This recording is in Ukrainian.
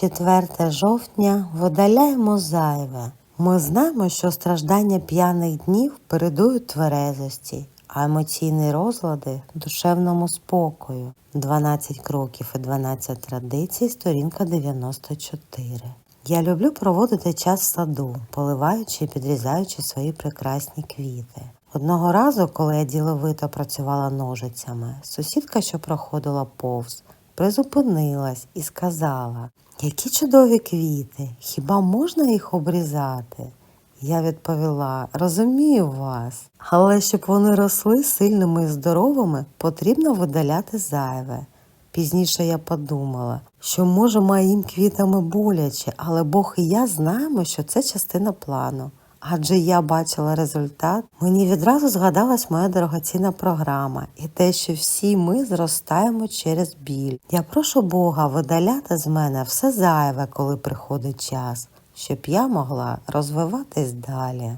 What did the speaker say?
4 жовтня видаляємо зайве. Ми знаємо, що страждання п'яних днів передують тверезості, а емоційні розлади душевному спокою. 12 кроків і 12 традицій, сторінка 94. Я люблю проводити час в саду, поливаючи і підрізаючи свої прекрасні квіти. Одного разу, коли я діловито працювала ножицями, сусідка, що проходила повз, призупинилась і сказала: Які чудові квіти! Хіба можна їх обрізати? Я відповіла: розумію вас, але щоб вони росли сильними і здоровими, потрібно видаляти зайве. Пізніше я подумала, що може моїм квітами боляче, але Бог і я знаємо, що це частина плану. Адже я бачила результат, мені відразу згадалась моя дорогоцінна програма і те, що всі ми зростаємо через біль. Я прошу Бога видаляти з мене все зайве, коли приходить час, щоб я могла розвиватись далі.